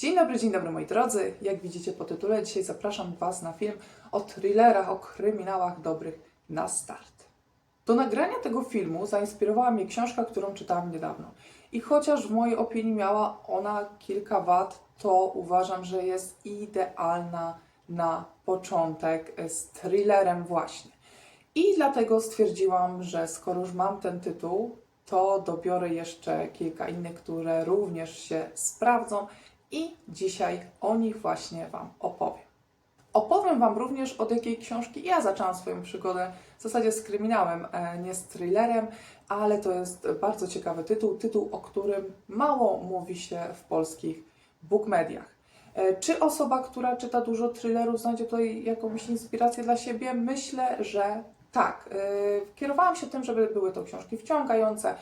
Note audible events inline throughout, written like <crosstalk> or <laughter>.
Dzień dobry, dzień dobry moi drodzy. Jak widzicie po tytule, dzisiaj zapraszam Was na film o thrillerach, o kryminałach dobrych na start. Do nagrania tego filmu zainspirowała mnie książka, którą czytałam niedawno. I chociaż w mojej opinii miała ona kilka wad, to uważam, że jest idealna na początek z thrillerem właśnie. I dlatego stwierdziłam, że skoro już mam ten tytuł, to dobiorę jeszcze kilka innych, które również się sprawdzą i dzisiaj o nich właśnie Wam opowiem. Opowiem Wam również od jakiej książki ja zaczęłam swoją przygodę w zasadzie z kryminałem, e, nie z thrillerem, ale to jest bardzo ciekawy tytuł, tytuł, o którym mało mówi się w polskich bookmediach. E, Czy osoba, która czyta dużo thrillerów, znajdzie tutaj jakąś inspirację dla siebie? Myślę, że tak. E, Kierowałam się tym, żeby były to książki wciągające,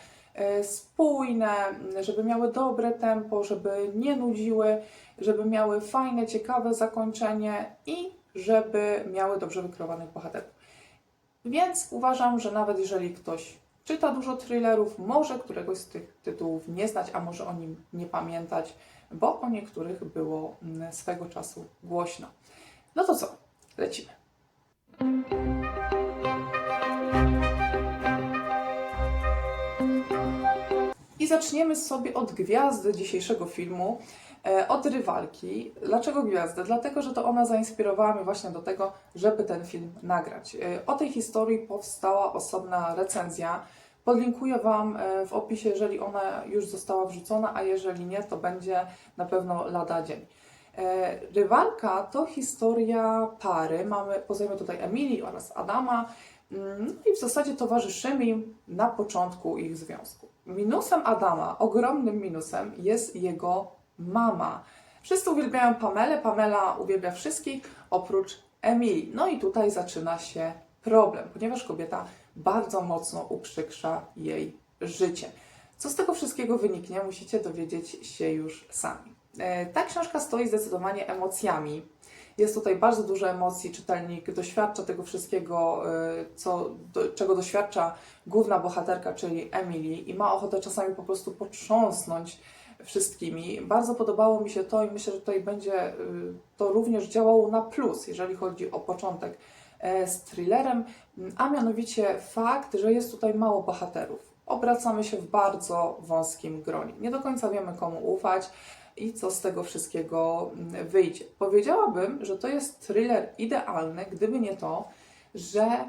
spójne, żeby miały dobre tempo, żeby nie nudziły, żeby miały fajne, ciekawe zakończenie i żeby miały dobrze wykreowanych bohaterów. Więc uważam, że nawet jeżeli ktoś czyta dużo thrillerów, może któregoś z tych tytułów nie znać, a może o nim nie pamiętać, bo o niektórych było mm, swego czasu głośno. No to co? Lecimy. Zaczniemy sobie od gwiazdy dzisiejszego filmu, e, od rywalki. Dlaczego gwiazdy? Dlatego, że to ona zainspirowała mnie właśnie do tego, żeby ten film nagrać. E, O tej historii powstała osobna recenzja. Podlinkuję Wam e, w opisie, jeżeli ona już została wrzucona, a jeżeli nie, to będzie na pewno lada dzień. Rywalka to historia pary. Mamy, poznajemy tutaj Emilii oraz Adama. Mm, No i w zasadzie towarzyszymy im na początku ich związku. Minusem Adama, ogromnym minusem, jest jego mama. Wszyscy uwielbiają Pamelę, Pamela uwielbia wszystkich oprócz Emilii. No i tutaj zaczyna się problem, ponieważ kobieta bardzo mocno uprzykrza jej życie. Co z tego wszystkiego wyniknie, musicie dowiedzieć się już sami. E, Ta książka stoi zdecydowanie emocjami. Jest tutaj bardzo dużo emocji, czytelnik doświadcza tego wszystkiego, y, co, do, czego doświadcza główna bohaterka, czyli Emily, i ma ochotę czasami po prostu potrząsnąć wszystkimi. Bardzo podobało mi się to i myślę, że tutaj będzie y, to również działało na plus, jeżeli chodzi o początek e, z thrillerem, a mianowicie fakt, że jest tutaj mało bohaterów. Obracamy się w bardzo wąskim gronie. Nie do końca wiemy, komu ufać i co z tego wszystkiego mm, wyjdzie. Powiedziałabym, że to jest thriller idealny, gdyby nie to, że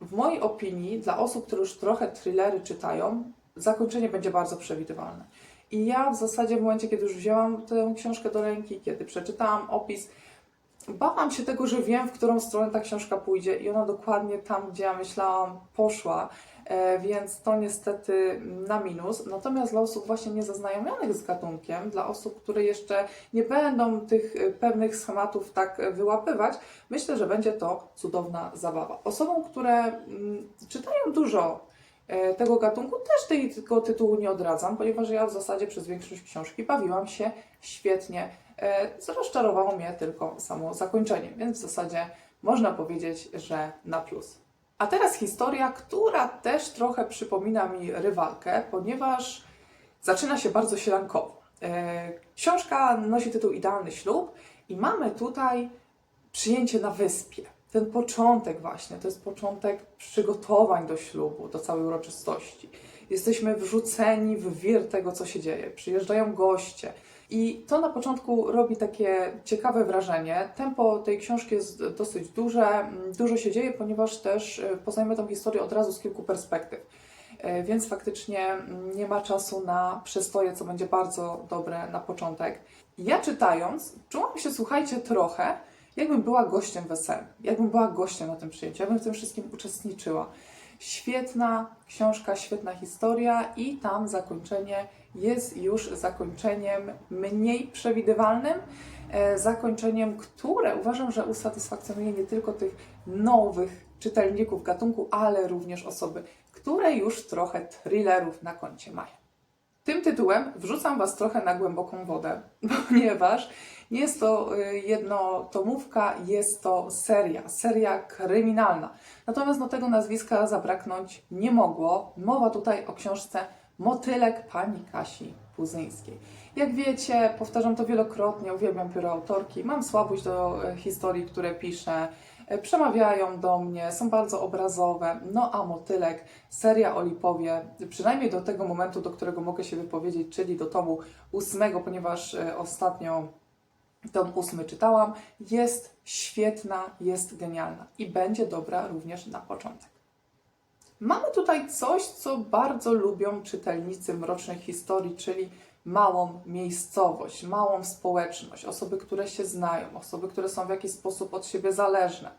w mojej opinii, dla osób, które już trochę thrillery czytają, zakończenie będzie bardzo przewidywalne. I ja w zasadzie w momencie, kiedy już wzięłam tę książkę do ręki, kiedy przeczytałam opis, bałam się tego, że wiem, w którą stronę ta książka pójdzie i ona dokładnie tam, gdzie ja myślałam, poszła. E, więc to niestety na minus. Natomiast dla osób właśnie niezaznajomionych z gatunkiem, dla osób, które jeszcze nie będą tych e, pewnych schematów tak e, wyłapywać, myślę, że będzie to cudowna zabawa. Osobom, które mm, czytają dużo tego gatunku, też tej, tego tytułu nie odradzam, ponieważ ja w zasadzie przez większość książki bawiłam się świetnie. E, Rozczarowało mnie tylko samo zakończenie, więc w zasadzie można powiedzieć, że na plus. A teraz historia, która też trochę przypomina mi rywalkę, ponieważ zaczyna się bardzo sielankowo. E, Książka nosi tytuł Idealny ślub i mamy tutaj przyjęcie na wyspie. Ten początek właśnie, to jest początek przygotowań do ślubu, do całej uroczystości. Jesteśmy wrzuceni w wir tego, co się dzieje. Przyjeżdżają goście. I to na początku robi takie ciekawe wrażenie. Tempo tej książki jest dosyć duże, mm, dużo się dzieje, ponieważ też e, poznajemy tą historię od razu z kilku perspektyw. E, Więc faktycznie mm, nie ma czasu na przestoje, co będzie bardzo dobre na początek. Ja czytając, czułam się, słuchajcie, trochę jakbym była gościem wesela, jakbym była gościem na tym przyjęciu, jakbym w tym wszystkim uczestniczyła. Świetna książka, świetna historia i tam zakończenie jest już zakończeniem mniej przewidywalnym, e, zakończeniem, które uważam, że usatysfakcjonuje nie tylko tych nowych czytelników gatunku, ale również osoby, które już trochę thrillerów na koncie mają. Tym tytułem wrzucam Was trochę na głęboką wodę, <laughs> ponieważ nie jest to y, jednotomówka, jest to seria, seria kryminalna. Natomiast do tego nazwiska zabraknąć nie mogło. Mowa tutaj o książce Motylek pani Kasi Puzyńskiej. Jak wiecie, powtarzam to wielokrotnie, uwielbiam pióro autorki, mam słabość do e, historii, które piszę, e, przemawiają do mnie, są bardzo obrazowe. No a Motylek, seria o Lipowie, przynajmniej do tego momentu, do którego mogę się wypowiedzieć, czyli do tomu ósmego, ponieważ ostatnio tom ósmy czytałam, jest świetna, jest genialna i będzie dobra również na początek. Mamy tutaj coś, co bardzo lubią czytelnicy mrocznych historii, czyli małą miejscowość, małą społeczność, osoby, które się znają, osoby, które są w jakiś sposób od siebie zależne.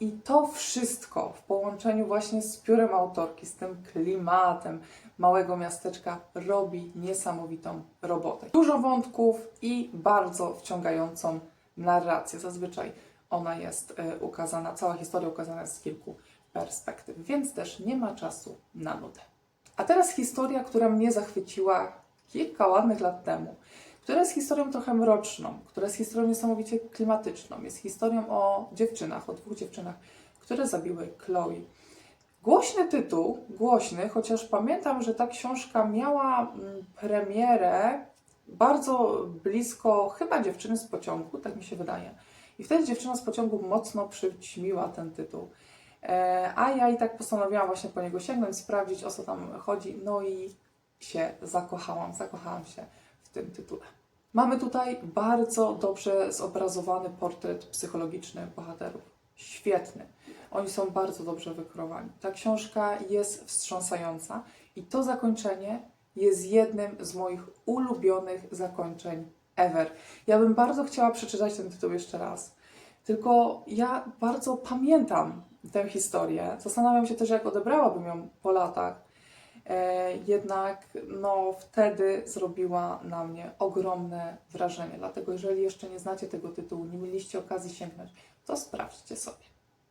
I to wszystko w połączeniu właśnie z piórem autorki, z tym klimatem małego miasteczka robi niesamowitą robotę. Dużo wątków i bardzo wciągającą narrację. Zazwyczaj ona jest e, ukazana, cała historia ukazana jest z kilku perspektyw, więc też nie ma czasu na nudę. A teraz historia, która mnie zachwyciła kilka ładnych lat temu, która jest historią trochę mroczną, która jest historią niesamowicie klimatyczną. Jest historią o dziewczynach, o dwóch dziewczynach, które zabiły Chloe. Głośny tytuł, głośny, chociaż pamiętam, że ta książka miała mm, premierę bardzo blisko chyba dziewczyny z pociągu, tak mi się wydaje. I wtedy dziewczyna z pociągu mocno przyćmiła ten tytuł. E, a ja i tak postanowiłam właśnie po niego sięgnąć, sprawdzić o co tam chodzi, no i się zakochałam, zakochałam się w tym tytule. Mamy tutaj bardzo dobrze zobrazowany portret psychologiczny bohaterów. Świetny. Oni są bardzo dobrze wykreowani. Ta książka jest wstrząsająca i to zakończenie jest jednym z moich ulubionych zakończeń ever. Ja bym bardzo chciała przeczytać ten tytuł jeszcze raz. Tylko ja bardzo pamiętam tę historię. Zastanawiam się też, jak odebrałabym ją po latach. E, jednak no, wtedy zrobiła na mnie ogromne wrażenie. Dlatego, jeżeli jeszcze nie znacie tego tytułu, nie mieliście okazji sięgnąć, to sprawdźcie sobie.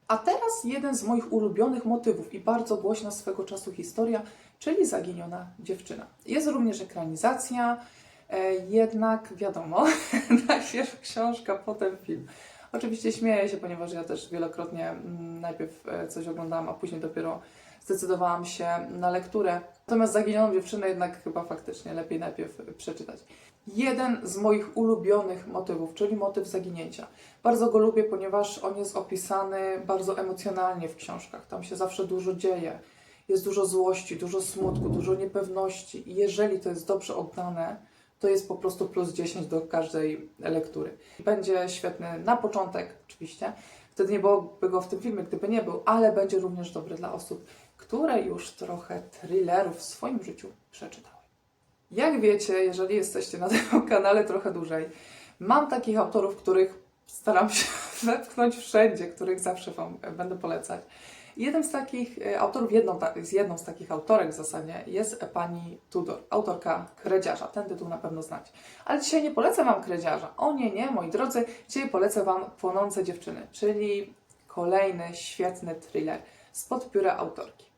A teraz jeden z moich ulubionych motywów i bardzo głośna swego czasu historia, czyli Zaginiona dziewczyna. Jest również ekranizacja, e, jednak wiadomo, <laughs> najpierw książka, potem film. Oczywiście śmieję się, ponieważ ja też wielokrotnie mm, najpierw e, coś oglądałam, a później dopiero zdecydowałam się na lekturę. Natomiast Zaginioną dziewczynę jednak chyba faktycznie lepiej najpierw przeczytać. Jeden z moich ulubionych motywów, czyli motyw zaginięcia. Bardzo go lubię, ponieważ on jest opisany bardzo emocjonalnie w książkach. Tam się zawsze dużo dzieje. Jest dużo złości, dużo smutku, dużo niepewności. I jeżeli to jest dobrze oddane, to jest po prostu plus 10 do każdej lektury. Będzie świetny na początek, oczywiście. Wtedy nie byłoby go w tym filmie, gdyby nie był, ale będzie również dobry dla osób, które już trochę thrillerów w swoim życiu przeczytały. Jak wiecie, jeżeli jesteście na tym <laughs> kanale trochę dłużej, mam takich autorów, których staram się <laughs> wepchnąć wszędzie, których zawsze Wam będę polecać. Jednym z takich e, autorów, jedną, z jedną z takich autorek w zasadzie jest pani Tudor, autorka Kredziarza. Ten tytuł na pewno znacie. Ale dzisiaj nie polecę Wam Kredziarza. O nie, nie, moi drodzy. Dzisiaj polecę Wam Płonące dziewczyny, czyli kolejny świetny thriller spod pióra autorki.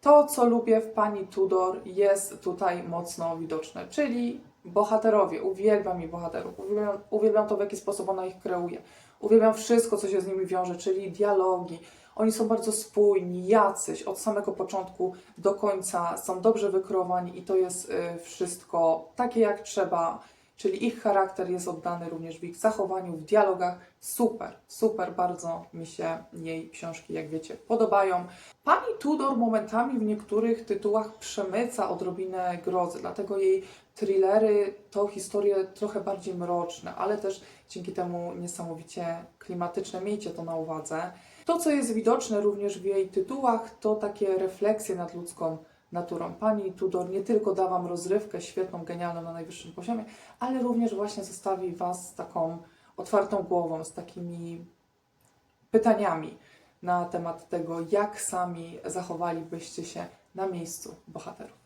To, co lubię w pani Tudor, jest tutaj mocno widoczne, czyli bohaterowie. Uwielbiam jej bohaterów. Uwielbiam, uwielbiam to, w jaki sposób ona ich kreuje. Uwielbiam wszystko, co się z nimi wiąże, czyli dialogi. Oni są bardzo spójni, jacyś, od samego początku do końca są dobrze wykreowani i to jest y, wszystko takie jak trzeba. Czyli ich charakter jest oddany również w ich zachowaniu, w dialogach. Super, super, bardzo mi się jej książki, jak wiecie, podobają. Pani Tudor momentami w niektórych tytułach przemyca odrobinę grozy, dlatego jej thrillery to historie trochę bardziej mroczne, ale też dzięki temu niesamowicie klimatyczne. Miejcie to na uwadze. To, co jest widoczne również w jej tytułach, to takie refleksje nad ludzką naturą. Pani Tudor nie tylko da Wam rozrywkę świetną, genialną na najwyższym poziomie, ale również właśnie zostawi Was z taką otwartą głową, z takimi pytaniami na temat tego, jak sami zachowalibyście się na miejscu bohaterów.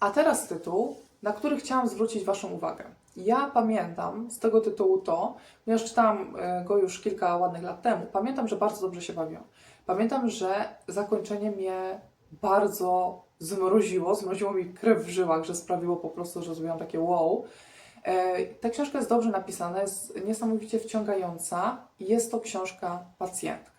A teraz tytuł, na który chciałam zwrócić Waszą uwagę. Ja pamiętam z tego tytułu to, ponieważ czytałam e, go już kilka ładnych lat temu, pamiętam, że bardzo dobrze się bawiłam. Pamiętam, że zakończenie mnie bardzo zmroziło, zmroziło mi krew w żyłach, że sprawiło po prostu, że zrobiłam takie wow. E, Ta książka jest dobrze napisana, jest niesamowicie wciągająca jest to książka pacjentka.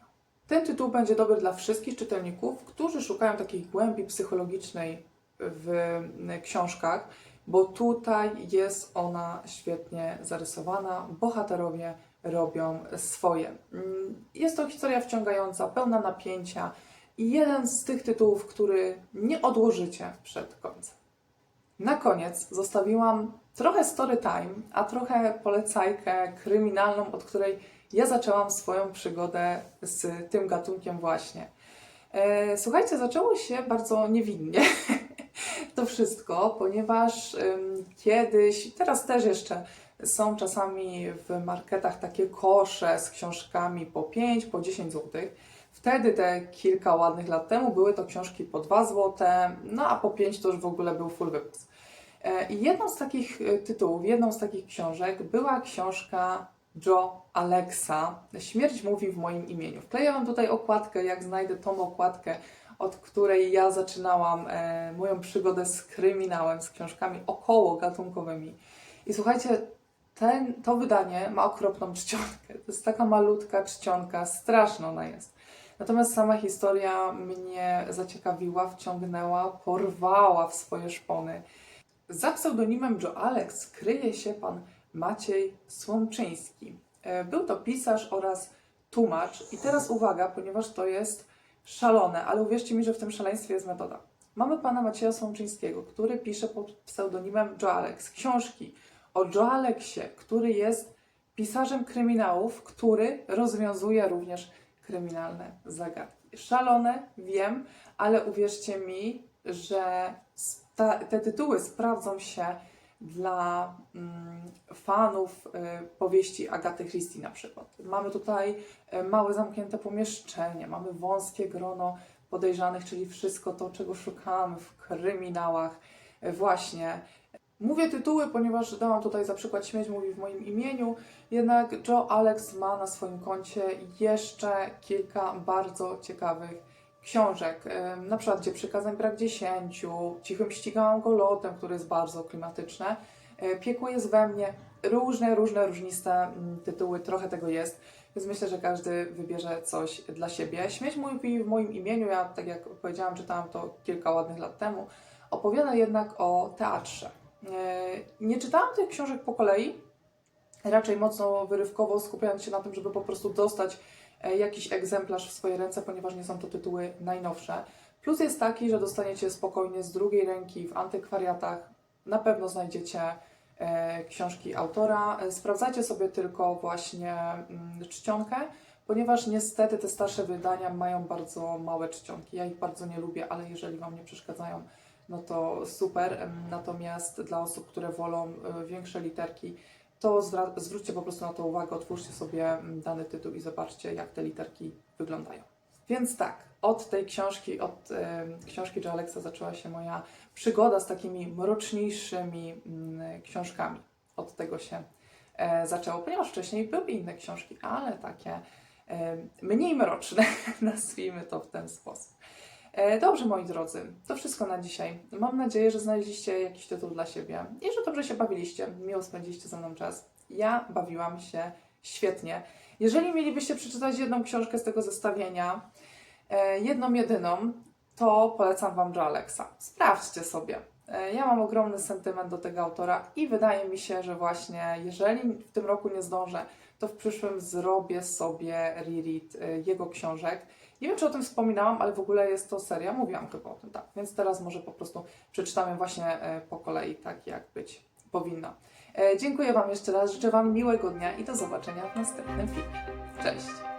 Ten tytuł będzie dobry dla wszystkich czytelników, którzy szukają takiej głębi psychologicznej w książkach bo tutaj jest ona świetnie zarysowana. Bohaterowie robią swoje. Mm, Jest to historia wciągająca, pełna napięcia jeden z tych tytułów, który nie odłożycie przed końcem. Na koniec zostawiłam trochę story time, a trochę polecajkę kryminalną, od której ja zaczęłam swoją przygodę z tym gatunkiem właśnie. E, Słuchajcie, zaczęło się bardzo niewinnie <laughs> to wszystko, ponieważ kiedyś, teraz też jeszcze są czasami w marketach takie kosze z książkami po 5, po 10 zł. Wtedy te kilka ładnych lat temu były to książki po 2 zł, no a po 5 to już w ogóle był full wypis. E, I jedną z takich e, tytułów, jedną z takich książek była książka Joe Alexa. Śmierć mówi w moim imieniu. Wkleję Wam tutaj okładkę, jak znajdę tą okładkę, od której ja zaczynałam e, moją przygodę z kryminałem, z książkami około gatunkowymi. I słuchajcie, ten, to wydanie ma okropną czcionkę. To jest taka malutka czcionka, straszna ona jest. Natomiast sama historia mnie zaciekawiła, wciągnęła, porwała w swoje szpony. Za pseudonimem Joe Alex kryje się pan Maciej Słomczyński. E, Był to pisarz oraz tłumacz. I teraz uwaga, ponieważ to jest szalone, ale uwierzcie mi, że w tym szaleństwie jest metoda. Mamy pana Macieja Słomczyńskiego, który pisze pod pseudonimem Joe Alex książki o Joe Alexie, który jest pisarzem kryminałów, który rozwiązuje również kryminalne zagadki. Szalone, wiem, ale uwierzcie mi, że te tytuły sprawdzą się dla mm, fanów y, powieści Agaty Christie na przykład. Mamy tutaj y, małe zamknięte pomieszczenie, mamy wąskie grono podejrzanych, czyli wszystko to, czego szukamy w kryminałach. Y, Właśnie. Mówię tytuły, ponieważ dałam tutaj za przykład Śmierć mówi w moim imieniu, jednak Joe Alex ma na swoim koncie jeszcze kilka bardzo ciekawych książek, na przykład Gdzie przykazań brak dziesięciu, Cichym ścigałam go lotem, które jest bardzo klimatyczne, Piekło jest we mnie, różne, różne, różniste mm, tytuły, trochę tego jest, więc myślę, że każdy wybierze coś dla siebie. Śmierć mówi w moim imieniu, ja tak jak powiedziałam, czytałam to kilka ładnych lat temu, opowiada jednak o teatrze. Y, Nie czytałam tych książek po kolei, raczej mocno wyrywkowo skupiając się na tym, żeby po prostu dostać e, jakiś egzemplarz w swoje ręce, ponieważ nie są to tytuły najnowsze. Plus jest taki, że dostaniecie spokojnie z drugiej ręki w antykwariatach. Na pewno znajdziecie e, książki autora. E, Sprawdzajcie sobie tylko właśnie mm, czcionkę, ponieważ niestety te starsze wydania mają bardzo małe czcionki. Ja ich bardzo nie lubię, ale jeżeli Wam nie przeszkadzają, no to super. Natomiast dla osób, które wolą e, większe literki, to zwróćcie po prostu na to uwagę, otwórzcie sobie dany tytuł i zobaczcie, jak te literki wyglądają. Więc tak, od tej książki, od em, książki Alexa zaczęła się moja przygoda z takimi mroczniejszymi mm, książkami. Od tego się e, zaczęło, ponieważ wcześniej były inne książki, ale takie e, mniej mroczne, <laughs> nazwijmy to w ten sposób. E, Dobrze, moi drodzy, to wszystko na dzisiaj. Mam nadzieję, że znaleźliście jakiś tytuł dla siebie i że dobrze się bawiliście, miło spędziliście ze mną czas. Ja bawiłam się świetnie. Jeżeli mielibyście przeczytać jedną książkę z tego zestawienia, e, jedną jedyną, to polecam Wam Joe Alexa. Sprawdźcie sobie. E, Ja mam ogromny sentyment do tego autora i wydaje mi się, że właśnie jeżeli w tym roku nie zdążę, to w przyszłym zrobię sobie reread jego książek. Nie wiem, czy o tym wspominałam, ale w ogóle jest to seria, mówiłam chyba o tym, tak. Więc teraz może po prostu przeczytamy właśnie e, po kolei, tak jak być powinno. E, Dziękuję Wam jeszcze raz, życzę Wam miłego dnia i do zobaczenia w następnym filmie. Cześć!